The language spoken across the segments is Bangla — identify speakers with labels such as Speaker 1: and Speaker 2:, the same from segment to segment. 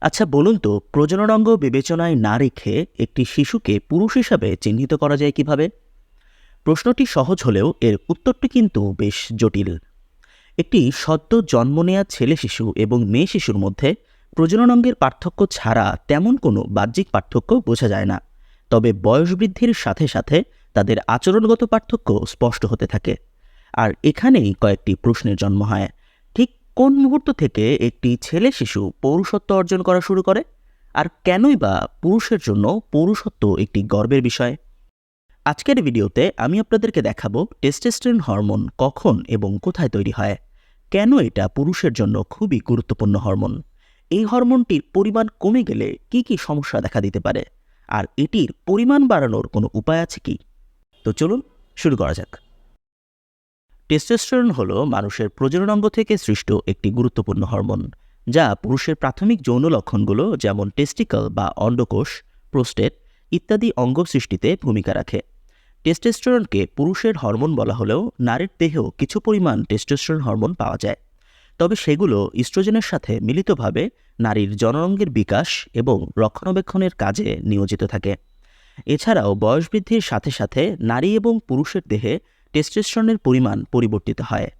Speaker 1: আচ্ছা বলুন তো, প্রজননাঙ্গ বিবেচনায় না রেখে একটি শিশুকে পুরুষ হিসাবে চিহ্নিত করা যায় কীভাবে? প্রশ্নটি সহজ হলেও এর উত্তরটি কিন্তু বেশ জটিল। একটি সদ্য জন্ম নেয়া ছেলে শিশু এবং মেয়ে শিশুর মধ্যে প্রজননাঙ্গের পার্থক্য ছাড়া তেমন কোনো বাহ্যিক পার্থক্য বোঝা যায় না। তবে বয়স বৃদ্ধির সাথে সাথে তাদের আচরণগত পার্থক্য স্পষ্ট হতে থাকে। আর এখানেই কয়েকটি প্রশ্নের জন্ম হয়। কোন মুহূর্ত থেকে একটি ছেলে শিশু পৌরুষত্ব অর্জন করা শুরু করে? আর কেনই বা পুরুষের জন্য পৌরুষত্ব একটি গর্বের বিষয়? আজকের ভিডিওতে আমি আপনাদেরকে দেখাবো টেস্টেস্টেরন হরমোন কখন এবং কোথায় তৈরি হয়। কেন এটা পুরুষের জন্য খুবই গুরুত্বপূর্ণ হরমোন? এই হরমোনটির পরিমাণ কমে গেলে কি কি সমস্যা দেখা দিতে পারে? আর এটির পরিমাণ বাড়ানোর কোনো উপায় আছে কি? তো চলুন শুরু করা যাক। টেস্টোস্টেরন হল মানুষের প্রজননাঙ্গ থেকে সৃষ্ট একটি গুরুত্বপূর্ণ হরমোন, যা পুরুষের প্রাথমিক যৌন লক্ষণগুলো যেমন টেস্টিকল বা অন্ডকোষ প্রোস্টেট ইত্যাদি অঙ্গ সৃষ্টিতে ভূমিকা রাখে। টেস্টোস্টেরনকে পুরুষের হরমোন বলা হলেও নারীর দেহেও কিছু পরিমাণ টেস্টোস্টেরন হরমোন পাওয়া যায়। তবে সেগুলো ইস্ট্রোজেনের সাথে মিলিতভাবে নারীর জনরঙ্গের বিকাশ এবং রক্ষণাবেক্ষণের কাজে নিয়োজিত থাকে। এছাড়াও বয়স বৃদ্ধির সাথে সাথে নারী এবং পুরুষের দেহে টেস্টোস্টেরনের পরিমাণ পরিবর্তিত হয়।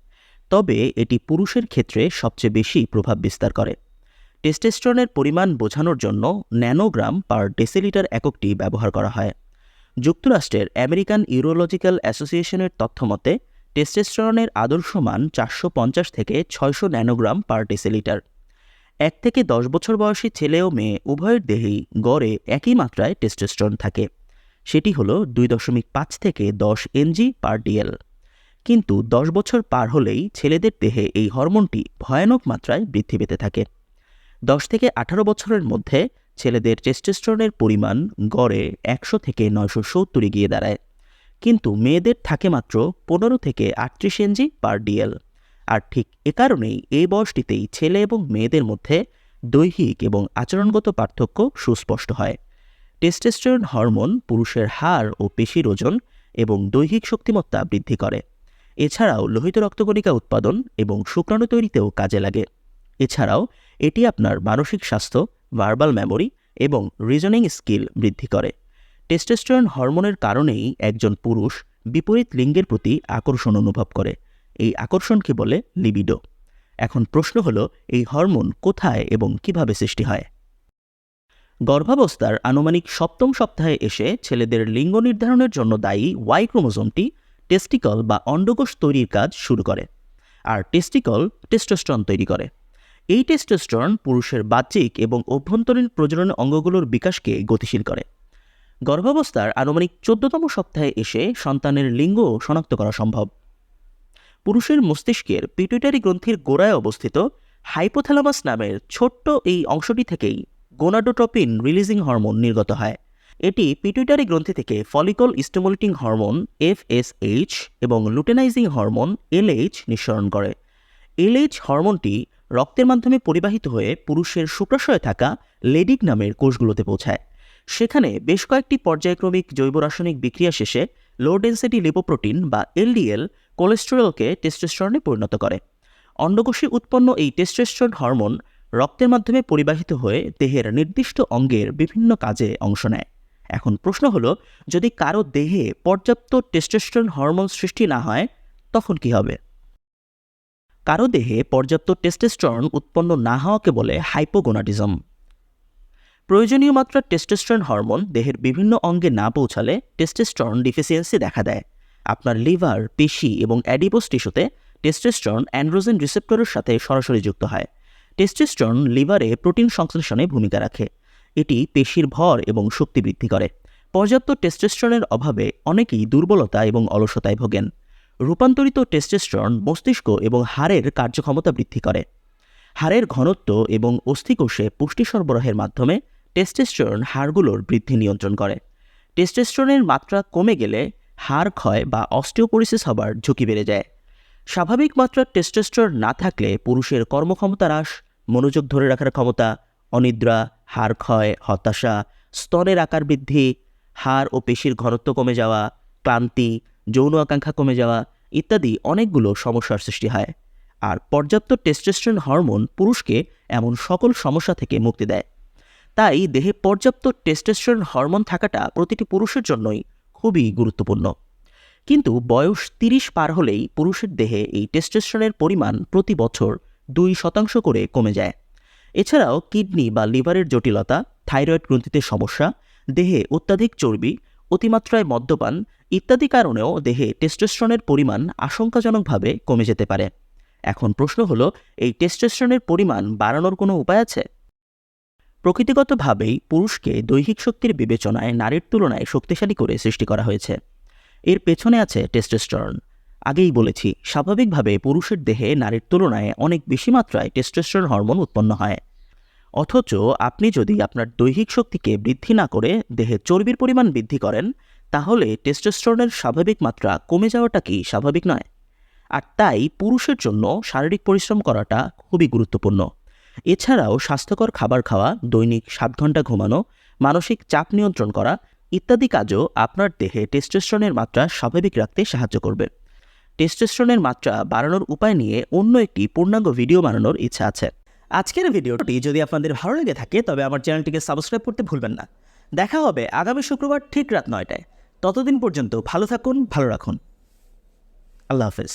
Speaker 1: তবে এটি পুরুষের ক্ষেত্রে সবচেয়ে বেশি প্রভাব বিস্তার করে। টেস্টোস্টেরনের পরিমাণ বোঝানোর জন্য ন্যানোগ্রাম পার ডেসিলিটার এককটি ব্যবহার করা হয়। যুক্তরাষ্ট্রের আমেরিকান ইউরোলজিক্যাল অ্যাসোসিয়েশনের তথ্যমতে টেস্টোস্টেরনের আদর্শ মান চারশো পঞ্চাশ থেকে ছয়শো ন্যানোগ্রাম পার ডেসিলিটার। এক থেকে দশ বছর বয়সী ছেলে ও মেয়ে উভয়ের দেহেই গড়ে একই মাত্রায় টেস্টোস্টেরন থাকে। সেটি হলো দুই দশমিক পাঁচ থেকে দশ এনজি পার ডিএল। কিন্তু দশ বছর পার হলেই ছেলেদের দেহে এই হরমোনটি ভয়ানক মাত্রায় বৃদ্ধি পেতে থাকে। দশ থেকে আঠারো বছরের মধ্যে ছেলেদের টেস্টোস্টেরনের পরিমাণ গড়ে একশো থেকে নয়শো সত্তরে গিয়ে দাঁড়ায়। কিন্তু মেয়েদের থাকে মাত্র পনেরো থেকে আটত্রিশ এনজি পার ডিএল। আর ঠিক এ কারণেই এই বয়সটিতেই ছেলে এবং মেয়েদের মধ্যে দৈহিক এবং আচরণগত পার্থক্য সুস্পষ্ট হয়। টেস্টোস্টেরন হরমোন পুরুষের হাড় ও পেশির ওজন এবং দৈহিক শক্তিমত্তা বৃদ্ধি করে। এছাড়াও লোহিত রক্তকণিকা উৎপাদন এবং শুক্রাণু তৈরিতেও কাজে লাগে। এছাড়াও এটি আপনার মানসিক স্বাস্থ্য, ভার্বাল মেমোরি এবং রিজনিং স্কিল বৃদ্ধি করে। টেস্টোস্টেরন হরমোনের কারণেই একজন পুরুষ বিপরীত লিঙ্গের প্রতি আকর্ষণ অনুভব করে। এই আকর্ষণকে বলে লিবিডো এখন প্রশ্ন হলো, এই হরমোন কোথায় এবং কীভাবে সৃষ্টি হয়? গর্ভাবস্থার আনুমানিক সপ্তম সপ্তাহে এসে ছেলেদের লিঙ্গ নির্ধারণের জন্য দায়ী ওয়াই ক্রোমোজোমটি টেস্টিকল বা অন্ডকোষ তৈরির কাজ শুরু করে আর টেস্টিকল টেস্টোস্টরন তৈরি করে। এই টেস্টোস্টরন পুরুষের বাহ্যিক এবং অভ্যন্তরীণ প্রজনন অঙ্গগুলোর বিকাশকে গতিশীল করে। গর্ভাবস্থার আনুমানিক চোদ্দতম সপ্তাহে এসে সন্তানের লিঙ্গ শনাক্ত করা সম্ভব। পুরুষের মস্তিষ্কের পিটুইটারি গ্রন্থির গোড়ায় অবস্থিত হাইপোথ্যালামাস নামের ছোট্ট এই অংশটি থেকেই গোনাডোট্রপিন রিলিজিং হরমোন নির্গত হয়। এটি পিটুইটারি গ্রন্থি থেকে ফলিকল স্টিমুলেটিং হরমোন এফএসএইচ এবং লুটেনাইজিং হরমোন এলএইচ নিঃসরণ করে। এলএইচ হরমোনটি রক্তের মাধ্যমে পরিবাহিত হয়ে পুরুষের শুক্রাশয়ে থাকা লেডিক নামের কোষগুলোতে পৌঁছায়। সেখানে বেশ কয়েকটি পর্যায়ক্রমিক জৈব রাসায়নিক বিক্রিয়া শেষে লো ডেন্সিটি লিপোপ্রোটিন বা এলডিএল কোলেস্টেরলকে টেস্টোস্টেরনে পরিণত করে। অন্ডকোষে উৎপন্ন এই টেস্টোস্টেরন হরমোন রক্তের মাধ্যমে পরিবাহিত হয়ে দেহের নির্দিষ্ট অঙ্গের বিভিন্ন কাজে অংশ নেয়। এখন প্রশ্ন হলো, যদি কারও দেহে পর্যাপ্ত টেস্টোস্টেরন হরমোন সৃষ্টি না হয়, তখন কি হবে? কারও দেহে পর্যাপ্ত টেস্টোস্টেরন উৎপন্ন না হওয়াকে বলে হাইপোগোনাটিজম প্রয়োজনীয় মাত্রার টেস্টোস্টেরন হরমোন দেহের বিভিন্ন অঙ্গে না পৌঁছালে টেস্টোস্টেরন ডিফিসিয়েন্সি দেখা দেয়। আপনার লিভার, পেশি এবং অ্যাডিপোস টিস্যুতে টেস্টোস্টেরন অ্যান্ড্রোজেন রিসেপ্টরের সাথে সরাসরি যুক্ত হয়। টেস্টোস্টেরন লিভারে প্রোটিন সংশ্লেষণে ভূমিকা রাখে। এটি পেশির ভর এবং শক্তি বৃদ্ধি করে। পর্যাপ্ত টেস্টোস্টেরনের অভাবে অনেকেই দুর্বলতা এবং অলসতায় ভোগেন। রূপান্তরিত টেস্টোস্টেরন মস্তিষ্ক এবং হাড়ের কার্যক্ষমতা বৃদ্ধি করে। হাড়ের ঘনত্ব এবং অস্থিকোষে পুষ্টি সরবরাহের মাধ্যমে টেস্টোস্টেরন হাড়গুলোর বৃদ্ধি নিয়ন্ত্রণ করে। টেস্টোস্টেরনের মাত্রা কমে গেলে হাড় ক্ষয় বা অস্টিওপোরিসিস হবার ঝুঁকি বেড়ে যায়। স্বাভাবিক মাত্রার টেস্টোস্টেরন না থাকলে পুরুষের কর্মক্ষমতা হ্রাস মনোযোগ ধরে রাখার ক্ষমতা, অনিদ্রা, হাড় ক্ষয়, হতাশা, স্তনের আকার বৃদ্ধি, হাড় ও পেশির ঘনত্ব কমে যাওয়া, ক্লান্তি, যৌন আকাঙ্ক্ষা কমে যাওয়া ইত্যাদি অনেকগুলো সমস্যার সৃষ্টি হয়। আর পর্যাপ্ত টেস্টোস্টেরন হরমোন পুরুষকে এমন সকল সমস্যা থেকে মুক্তি দেয়। তাই দেহে পর্যাপ্ত টেস্টোস্টেরন হরমোন থাকাটা প্রতিটি পুরুষের জন্যই খুবই গুরুত্বপূর্ণ। কিন্তু বয়স তিরিশ পার হলেই পুরুষের দেহে এই টেস্টোস্টেরনের পরিমাণ প্রতি বছর দুই শতাংশ করে কমে যায়। এছাড়াও কিডনি বা লিভারের জটিলতা, থাইরয়েড গ্রন্থিতে সমস্যা, দেহে অত্যাধিক চর্বি, অতিমাত্রায় মদ্যপান ইত্যাদি কারণেও দেহে টেস্টোস্টেরনের পরিমাণ আশঙ্কাজনকভাবে কমে যেতে পারে। এখন প্রশ্ন হলো, এই টেস্টোস্টেরনের পরিমাণ বাড়ানোর কোনো উপায় আছে? প্রকৃতিগতভাবেই পুরুষকে দৈহিক শক্তির বিবেচনায় নারীর তুলনায় শক্তিশালী করে সৃষ্টি করা হয়েছে। এর পেছনে আছে টেস্টোস্টেরন। আগেই বলেছি, স্বাভাবিকভাবে পুরুষের দেহে নারীর তুলনায় অনেক বেশি মাত্রায় টেস্টোস্টেরন হরমোন উৎপন্ন হয়। অথচ আপনি যদি আপনার দৈহিক শক্তিকে বৃদ্ধি না করে দেহে চর্বির পরিমাণ বৃদ্ধি করেন, তাহলে টেস্টোস্টেরনের স্বাভাবিক মাত্রা কমে যাওয়াটা কি স্বাভাবিক নয়? আর তাই পুরুষের জন্য শারীরিক পরিশ্রম করাটা খুবই গুরুত্বপূর্ণ। এছাড়াও স্বাস্থ্যকর খাবার খাওয়া, দৈনিক সাত ঘণ্টা ঘুমানো, মানসিক চাপ নিয়ন্ত্রণ করা ইত্যাদি কাজও আপনার দেহে টেস্টোস্টেরনের মাত্রা স্বাভাবিক রাখতে সাহায্য করবে। টেস্টোস্টেরনের মাত্রা বাড়ানোর উপায় নিয়ে অন্য একটি পূর্ণাঙ্গ ভিডিও বানানোর ইচ্ছা আছে। আজকের ভিডিওটি যদি আপনাদের ভালো লেগে থাকে, তবে আমার চ্যানেলটিকে সাবস্ক্রাইব করতে ভুলবেন না। দেখা হবে আগামী শুক্রবার ঠিক রাত নয়টায়। ততদিন পর্যন্ত ভালো থাকুন, ভালো রাখুন। আল্লাহ হাফেজ।